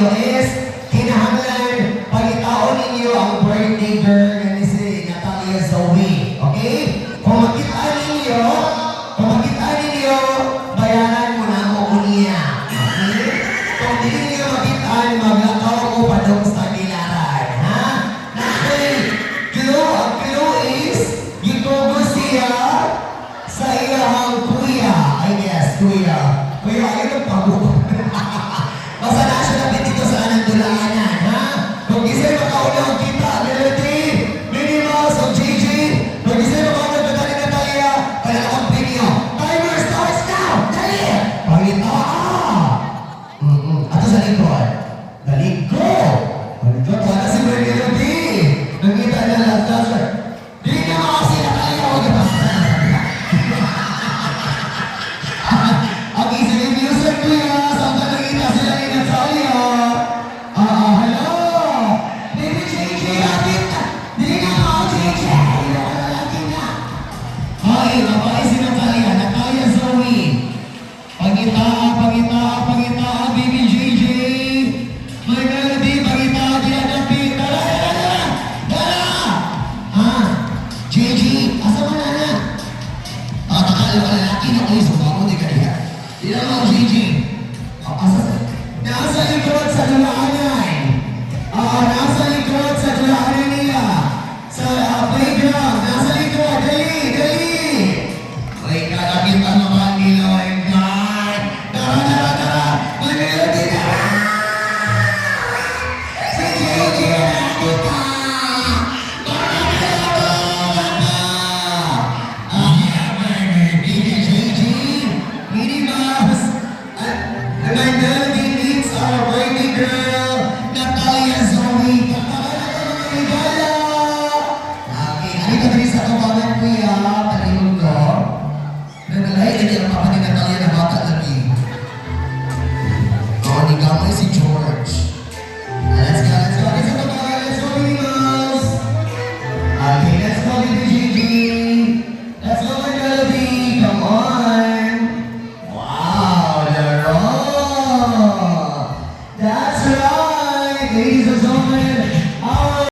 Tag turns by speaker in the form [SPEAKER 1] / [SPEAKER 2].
[SPEAKER 1] ninyo is kinahanglan palitaon ninyo ang birthday girl na ni si Natalia Zoe. Okay? Kung makita ninyo, kung makita ninyo, bayaran mo na mo niya. Okay? Kung di ninyo makita, maglakaw ko pa doon sa nilaran. Ha? Dahil, clue, ang clue is, gitugo siya sa iyahang kuya. I guess, kuya. Kuya, ayun ang pagod. Mm-hmm. Ako sa lingkod. Galing ah. ko! Galing ah. ko. Para si Bernie Rudy! يا مجيجي فقصصك. نعزل إبراد سلم عليه Amen.